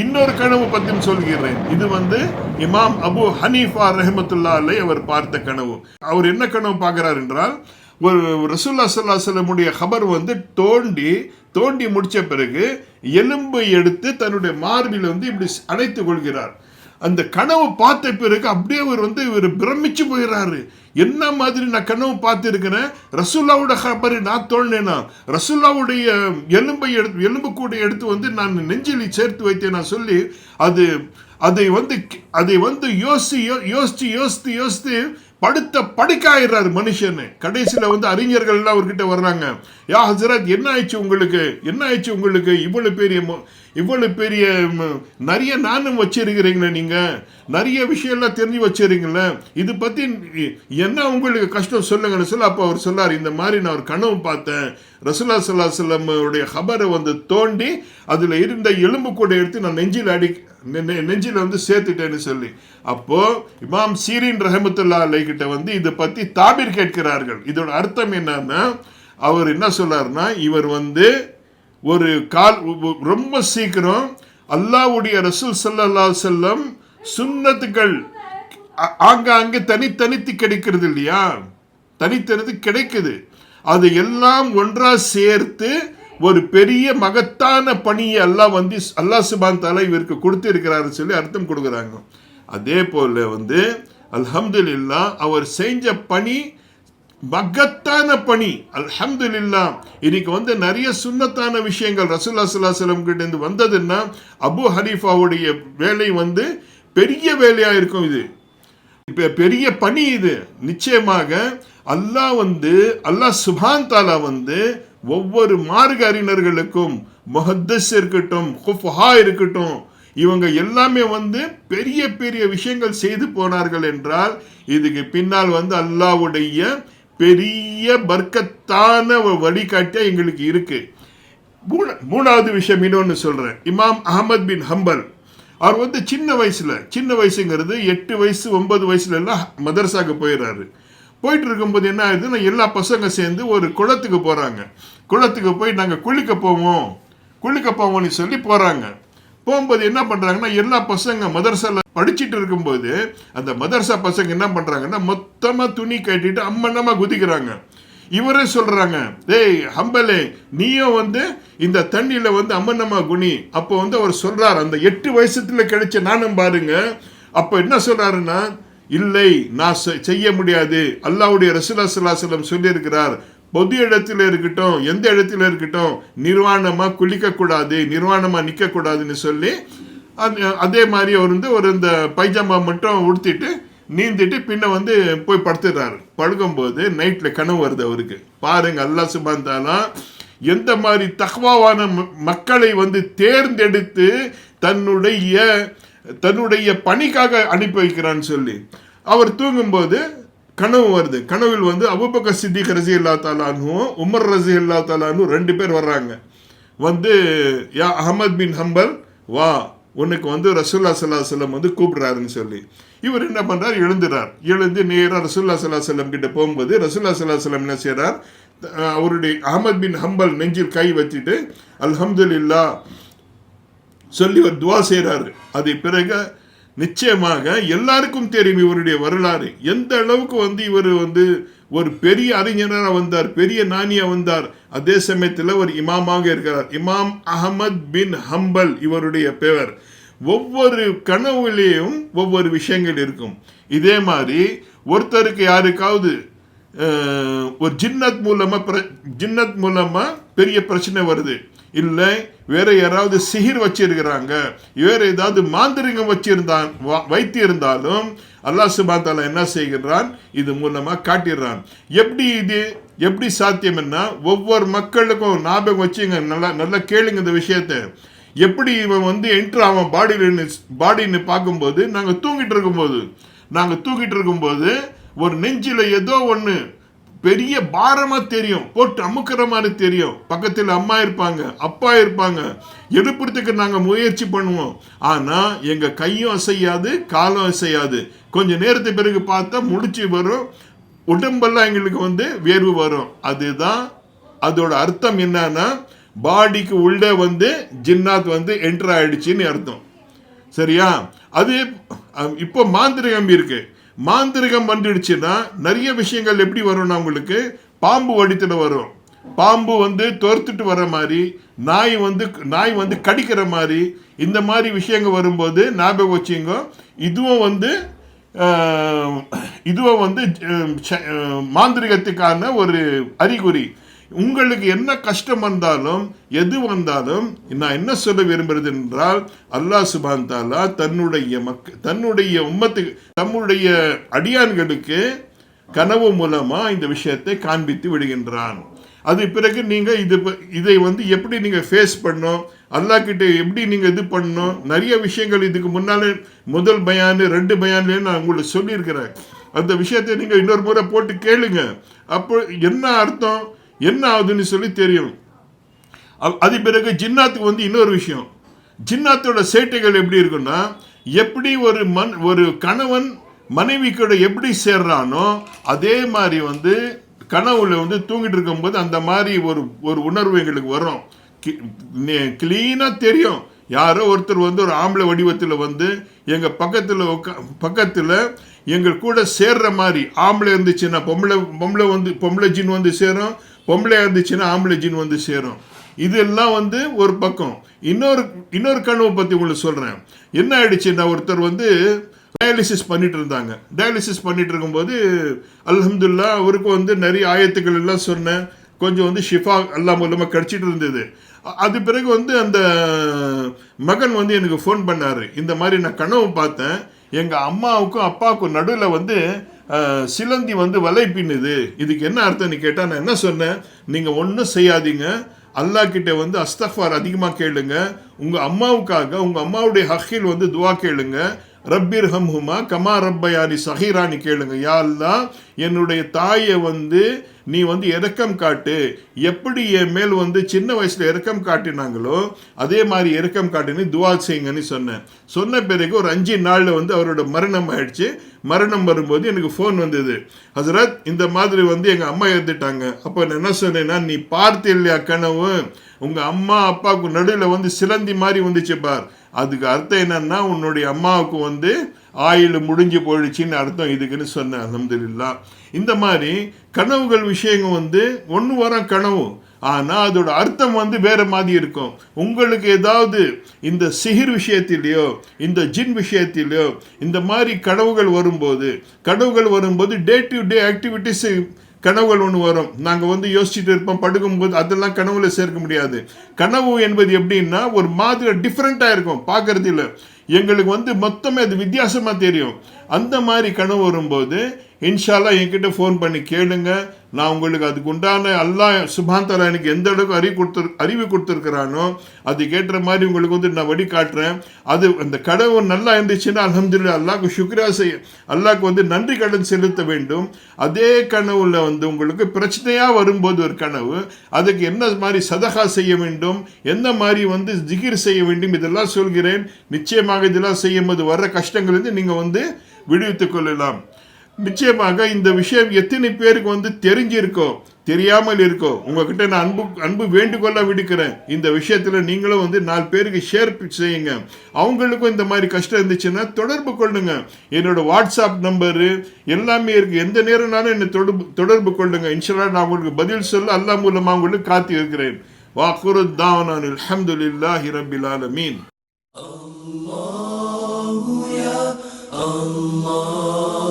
இன்னொரு கனவு பத்தியும் சொல்கிறேன். இது வந்து இமாம் அபு ஹனீஃபா ரஹமத்துல்லா அலை அவர் பார்த்த கனவு. அவர் என்ன கனவு பார்க்கிறார் என்றால் ஒரு ரசூல்லா சல்லா சொல்லமுடைய ஹபர் வந்து தோண்டி தோண்டி முடிச்ச பிறகு எலும்பை எடுத்து தன்னுடைய மார்பில் வந்து இப்படி அணைத்துக் கொள்கிறார். அந்த கனவு பார்த்த பிறகு அப்படியே அவர் வந்து இவர் பிரமிச்சு போயிடுறாரு என்ன மாதிரி நான் கனவு பார்த்துருக்கிறேன்? ரசுல்லாவோட ஹபர் நான் தோண்டினேனா ரசுல்லாவுடைய எலும்பை எடுத்து எலும்பு கூட எடுத்து வந்து நான் நெஞ்சில் சேர்த்து வைத்தேன் நான் சொல்லி அது அதை வந்து அதை வந்து யோசி யோசிச்சு யோசித்து யோசித்து படுத்த படுக்காயிடுறாரு மனுஷன்னு கடைசியில் வந்து அறிஞர்கள் எல்லாம் அவர்கிட்ட வர்றாங்க. யா ஹசரத் என்ன ஆயிடுச்சு உங்களுக்கு? என்ன ஆயிடுச்சு உங்களுக்கு? இவ்வளோ பெரிய மு- இவ்வளவு பெரிய நிறைய நானும் வச்சிருக்கிறீங்களே நீங்க. நிறைய விஷயம்லாம் தெரிஞ்சு வச்சிருக்கீங்களே இது பத்தி என்ன உங்களுக்கு கஷ்டம் சொல்லுங்கன்னு சொல்ல அப்போ அவர் சொல்லார் இந்த மாதிரி நான் ஒரு கனவு பார்த்தேன். ரசுல்லா சல்லா சொல்லமுடைய ஹபரை வந்து தோண்டி அதுல இருந்த எலும்பு கூட எடுத்து நான் நெஞ்சில் அடி நெ- நெ- வந்து சேர்த்துட்டேன்னு சொல்லி. அப்போ இமாம் சீரின் ரஹமத்துல்லா அலை கிட்ட வந்து இதை பத்தி தாபீர் கேட்கிறார்கள். இதோட அர்த்தம் என்னன்னா அவர் என்ன சொல்றாருன்னா இவர் வந்து ஒரு கால் ரொம்ப சீக்கிரம் அல்லாஹ்வுடைய ரசூல் சல்லா செல்லம் சுண்ணத்துக்கள் சுன்னத்துகள் ஆங்காங்கே தனித்தனித்து கிடைக்கிறது இல்லையா? தனித்தனித்து கிடைக்குது. அது எல்லாம் ஒன்றா சேர்த்து ஒரு பெரிய மகத்தான பணியை அல்லாஹ் வந்து அல்லாஹ் சுபான் தலை இவருக்கு கொடுத்திருக்கிறாரு சொல்லி அர்த்தம் கொடுக்குறாங்க. அதே போல் வந்து அல்ஹம்துலில்லா அவர் செஞ்ச பணி மகத்தான பணி. அல்ஹம்துலில்லா இன்னைக்கு வந்து நிறைய சுன்னத்தான விஷயங்கள் ரசூல்லா சுல்லாஸ்லம் கிட்டேருந்து வந்ததுன்னா அபு ஹனீஃபாவுடைய வேலை வந்து பெரிய வேலையாக இருக்கும் இது. இப்போ பெரிய பணி இது. நிச்சயமாக அல்லாஹ் வந்து அல்லாஹ் சுபான் தாலா வந்து ஒவ்வொரு மார்க அறிஞர்களுக்கும் முஹத்தஸ் இருக்கட்டும் குஃபஹா இருக்கட்டும் இவங்க எல்லாமே வந்து பெரிய பெரிய விஷயங்கள் செய்து போனார்கள் என்றால் இதுக்கு பின்னால் வந்து அல்லாஹ்வுடைய பெரிய பர்க்கத்தான ஒரு வழிகாட்டியா எங்களுக்கு இருக்கு. மூணாவது விஷயம் இன்னொன்று சொல்றேன். இமாம் அகமது பின் ஹம்பல் அவர் வந்து சின்ன வயசுல சின்ன வயசுங்கிறது எட்டு வயசு ஒன்பது வயசுல எல்லாம் மதரசாக்கு போயிடுறாரு போயிட்டு இருக்கும்போது என்ன ஆகுதுன்னா எல்லா பசங்க சேர்ந்து ஒரு குளத்துக்கு போறாங்க. குளத்துக்கு போய் நாங்கள் குளிக்க போவோம் குளிக்க போவோம்னு சொல்லி போறாங்க. போகும்போது என்ன பண்றாங்கன்னா எல்லா பசங்க மதர்சாவில் படிச்சிட்டு இருக்கும்போது அந்த மதர்சா பசங்க என்ன பண்றாங்கன்னா மொத்தமா துணி கட்டிட்டு அம்மன்னமாக குதிக்கிறாங்க. இவரே சொல்றாங்க டேய் ஹம்பலே நீயும் வந்து இந்த தண்ணியில வந்து அம்மன்னம்மா குனி அப்போ வந்து அவர் சொல்றாரு அந்த எட்டு வயசுல கிடைச்ச நானும் பாருங்க. அப்போ என்ன சொல்றாருன்னா இல்லை நான் செய்ய முடியாது. அல்லாஹ்வுடைய ரசுலா சலாசலம் சொல்லியிருக்கிறார் பொது இடத்துல இருக்கட்டும் எந்த இடத்துல இருக்கட்டும் நிர்வாணமா குளிக்க கூடாது நிர்வாணமா நிக்க கூடாதுன்னு சொல்லி அதே மாதிரி அவர் வந்து ஒரு இந்த பைஜாமா மட்டும் உடுத்திட்டு நீந்திட்டு பின்ன வந்து போய் படுத்துடுறாரு படுக்கும்போது நைட்ல கனவு வருது அவருக்கு. பாருங்க அல்லா சுபான் எந்த மாதிரி தகவாவான ம- மக்களை வந்து தேர்ந்தெடுத்து தன்னுடைய தன்னுடைய பணிக்காக அனுப்பி வைக்கிறான்னு சொல்லி. அவர் தூங்கும்போது கனவு வருது. கனவில் வந்து அபுபக்க சித்திக் ரசி அல்லா தாலானும் உமர் ரசி அல்லா தாலானும் ரெண்டு பேர் வர்றாங்க. வந்து யா அஹமத் பின் ஹம்பல் வா உனக்கு வந்து ரசூல்லா சல்லா செல்லம் வந்து கூப்பிடுறாருன்னு சொல்லி. இவர் என்ன பண்ணுறார் எழுந்துறார். எழுந்து நேராக ரசூல்லா சல்லா செல்லம் கிட்ட போகும்போது ரசூல்லா சல்லா செல்லம் என்ன செய்கிறார் அவருடைய அஹமத் பின் ஹம்பல் நெஞ்சில் கை வச்சுட்டு அல்ஹம்துலில்லா சொல்லி ஒரு துவா செய்கிறாரு அது பிறகு நிச்சயமாக எல்லாருக்கும் தெரியும் இவருடைய வரலாறு. எந்த அளவுக்கு வந்து இவர் வந்து ஒரு பெரிய அறிஞராக வந்தார் பெரிய நாணியா வந்தார் அதே சமயத்தில் ஒரு இமாமாக இருக்கிறார். இமாம் அகமத் பின் ஹம்பல் இவருடைய பெயர். ஒவ்வொரு கனவுலேயும் ஒவ்வொரு விஷயங்கள் இருக்கும். இதே மாதிரி ஒருத்தருக்கு யாருக்காவது ஒரு ஜின்னத் மூலமா பிர- ஜின்னத் மூலமா பெரிய பிரச்சனை வருது. இல்லை வேற யாராவது சிகிர் வச்சிருக்கிறாங்க. வேற ஏதாவது மாந்திரிகம் வச்சிருந்தான் வ- வைத்திருந்தாலும் அல்லா சுபாத்தால என்ன செய்கிறான் இது மூலமா காட்டிடுறான். எப்படி இது? எப்படி சாத்தியம்னா ஒவ்வொரு மக்களுக்கும் ஞாபகம் வச்சுங்க நல்லா நல்லா கேளுங்க இந்த விஷயத்தை. எப்படி இவன் வந்து என்ட்ரு அவன் பாடியில் பாடின்னு பார்க்கும்போது நாங்கள் தூங்கிட்டு இருக்கும்போது. நாங்கள் தூங்கிட்டு இருக்கும்போது ஒரு நெஞ்சில் ஏதோ ஒன்று பெரிய பாரமா தெரியும். போட்டு அமுக்கிற மாதிரி தெரியும். பக்கத்தில் அம்மா இருப்பாங்க அப்பா இருப்பாங்க. எழுப்புறதுக்கு நாங்கள் முயற்சி பண்ணுவோம். ஆனால் எங்கள் கையும் அசையாது காலும் அசையாது. கொஞ்சம் நேரத்துக்கு பிறகு பார்த்தா முடிச்சு வரும். உடம்பெல்லாம் எங்களுக்கு வந்து வேர்வு வரும். அதுதான் அதோட அர்த்தம் என்னன்னா பாடிக்கு உள்ளே வந்து ஜின்னாத் வந்து என்டர் ஆயிடுச்சுன்னு அர்த்தம். சரியா? அது இப்போ மாந்திரிகம் இருக்குது மாந்திரிகம் வந்துடுச்சுன்னா நிறைய விஷயங்கள் எப்படி வரும்னா உங்களுக்கு? பாம்பு வடித்துல வரும். பாம்பு வந்து துரத்துட்டு வர மாதிரி நாய் வந்து நாய் வந்து கடிக்கிற மாதிரி இந்த மாதிரி விஷயங்கள் வரும்போது ஞாபகம் வச்சுங்க இதுவும் வந்து இதுவும் வந்து ச- மாந்திரிகத்துக்கான ஒரு அறிகுறி. உங்களுக்கு என்ன கஷ்டம் வந்தாலும் எது வந்தாலும் நான் என்ன சொல்ல விரும்புறது என்றால் அல்லாஹ் சுபான் தாலா தன்னுடைய மக்க தன்னுடைய உம்மத்துக்கு தம்முடைய அடியான்களுக்கு கனவு மூலமா இந்த விஷயத்தை காண்பித்து விடுகின்றான். அது பிறகு நீங்கள் இது இதை வந்து எப்படி நீங்கள் ஃபேஸ் பண்ணணும் அல்லாஹ் கிட்ட எப்படி நீங்கள் இது பண்ணணும் நிறைய விஷயங்கள் இதுக்கு முன்னாலே முதல் பயானு ரெண்டு பயானு நான் உங்களுக்கு சொல்லியிருக்கிறேன். அந்த விஷயத்தை நீங்கள் இன்னொரு முறை போட்டு கேளுங்க. அப்போ என்ன அர்த்தம்? என்ன ஆகுதுன்னு சொல்லி தெரியும். அது பிறகு ஜின்னாத்துக்கு வந்து இன்னொரு விஷயம். ஜின்னாத்தோட சேட்டைகள் எப்படி இருக்குன்னா எப்படி ஒரு மண் ஒரு கணவன் மனைவி கூட எப்படி சேர்றானோ அதே மாதிரி வந்து கனவுல வந்து தூங்கிட்டு இருக்கும்போது அந்த மாதிரி ஒரு ஒரு உணர்வு எங்களுக்கு வரும். கிளீனாக தெரியும். யாரோ ஒருத்தர் வந்து ஒரு ஆம்பளை வடிவத்தில் வந்து எங்கள் பக்கத்தில் உக்கா பக்கத்தில் எங்கள் கூட சேர்ற மாதிரி ஆம்பளை இருந்துச்சுன்னா பொம்பளை பொம்பளை வந்து பொம்பளை ஜின் வந்து சேரும் பொம்பளையாக இருந்துச்சுன்னா ஆம்பளை ஜீன் வந்து சேரும். இதெல்லாம் வந்து ஒரு பக்கம். இன்னொரு இன்னொரு கனவை பற்றி உங்களுக்கு சொல்கிறேன் என்ன ஆயிடுச்சுன்னா ஒருத்தர் வந்து டயாலிசிஸ் பண்ணிட்டு இருந்தாங்க. டயாலிசிஸ் பண்ணிட்டு இருக்கும்போது அல்ஹம்துல்லா அவருக்கு வந்து நிறைய ஆயத்துக்கள் எல்லாம் சொன்னேன். கொஞ்சம் வந்து ஷிஃபா அல்லா மூலமாக கிடச்சிட்டு இருந்தது. அது பிறகு வந்து அந்த மகன் வந்து எனக்கு ஃபோன் பண்ணார். இந்த மாதிரி நான் கனவு பார்த்தேன். எங்கள் அம்மாவுக்கும் அப்பாவுக்கும் நடுவில் வந்து சிலந்தி வந்து வலை பின்னுது. இதுக்கு என்ன அர்த்தம்னு கேட்டால் நான் என்ன சொன்னேன்? நீங்கள் ஒன்றும் செய்யாதீங்க. அல்லாஹ் கிட்ட வந்து அஸ்தஃபார் அதிகமாக கேளுங்க. உங்கள் அம்மாவுக்காக உங்கள் அம்மாவுடைய ஹக்கில் வந்து துவா கேளுங்க. ரப்பிர் ஹம்ஹுமா கமா ரப்பயானி சஹீரானி கேளுங்க. யாழ்லா என்னுடைய தாயை வந்து நீ வந்து இறக்கம் காட்டு. எப்படி என் மேல் வந்து சின்ன வயசுல இறக்கம் காட்டினாங்களோ அதே மாதிரி இறக்கம் காட்டினு துவா செய்யுங்கன்னு சொன்னேன். சொன்ன பிறகு ஒரு அஞ்சு நாளில் வந்து அவரோட மரணம் ஆயிடுச்சு. மரணம் வரும்போது எனக்கு ஃபோன் வந்தது. ஹசரத் இந்த மாதிரி வந்து எங்கள் அம்மா இறந்துட்டாங்க. அப்போ நான் என்ன சொன்னேன்னா நீ பார்த்து இல்லையா கனவு? உங்கள் அம்மா அப்பாவுக்கு நடுவில் வந்து சிலந்தி மாதிரி வந்துச்சு பார். அதுக்கு அர்த்தம் என்னன்னா உன்னுடைய அம்மாவுக்கு வந்து ஆயுள் முடிஞ்சு போயிடுச்சின்னு அர்த்தம் இதுக்குன்னு சொன்னேன் அலமதுல்லா இந்த மாதிரி கனவுகள் விஷயங்கள் வந்து ஒன்று வர கனவு. ஆனால் அதோட அர்த்தம் வந்து வேற மாதிரி இருக்கும். உங்களுக்கு ஏதாவது இந்த சிகிர் விஷயத்திலேயோ இந்த ஜின் விஷயத்திலேயோ இந்த மாதிரி கனவுகள் வரும்போது கனவுகள் வரும்போது டே டு டே ஆக்டிவிட்டிஸ் கனவுகள் ஒன்று வரும். நாங்கள் வந்து யோசிச்சுட்டு இருப்போம் படுக்கும்போது அதெல்லாம் கனவுல சேர்க்க முடியாது. கனவு என்பது எப்படின்னா ஒரு மாதிரி டிஃப்ரெண்ட்டாக இருக்கும் பார்க்கறதுல. எங்களுக்கு வந்து மொத்தமே அது வித்தியாசமாக தெரியும். அந்த மாதிரி கனவு வரும்போது இன்ஷால்லாம் என்கிட்ட ஃபோன் பண்ணி கேளுங்க. நான் உங்களுக்கு அதுக்கு உண்டான அல்லாஹ் சுபாந்தரா எனக்கு எந்த அளவுக்கு அறிவு கொடுத்துரு அறிவு கொடுத்துருக்கிறானோ அது கேட்டுற மாதிரி உங்களுக்கு வந்து நான் வழி காட்டுறேன் அது அந்த கடவு நல்லா இருந்துச்சுன்னா அலமதுல்லா அல்லாக்கு சுக்ரா செய்ய அல்லாக்கு வந்து நன்றி கடன் செலுத்த வேண்டும். அதே கனவுல வந்து உங்களுக்கு பிரச்சனையாக வரும்போது ஒரு கனவு அதுக்கு என்ன மாதிரி சதகா செய்ய வேண்டும் என்ன மாதிரி வந்து ஜிகிர் செய்ய வேண்டும் இதெல்லாம் சொல்கிறேன். நிச்சயமாக இதெல்லாம் செய்யும் போது வர்ற கஷ்டங்கள் வந்து நீங்கள் வந்து விடுவித்துக் கொள்ளலாம். நிச்சயமாக இந்த விஷயம் எத்தனை பேருக்கு வந்து தெரிஞ்சிருக்கும் தெரியாமல் இருக்கோ உங்ககிட்ட நான் அன்பு அன்பு வேண்டுகோளாக விடுக்கிறேன். இந்த விஷயத்தில் நீங்களும் வந்து நாலு பேருக்கு ஷேர் செய்யுங்க. அவங்களுக்கும் இந்த மாதிரி கஷ்டம் இருந்துச்சுன்னா தொடர்பு கொள்ளுங்க. என்னோட வாட்ஸ்அப் நம்பரு எல்லாமே இருக்கு. எந்த நேரம்னாலும் என்னை தொடர்பு தொடர்பு கொள்ளுங்க. இன்ஷால்லா நான் உங்களுக்கு பதில் சொல்ல அல்லா மூலமாக உங்களுக்கு காத்து இருக்கிறேன். வாக்குரு தாவனான் அலமதுல்லாஹி ரபில் மீன் Allah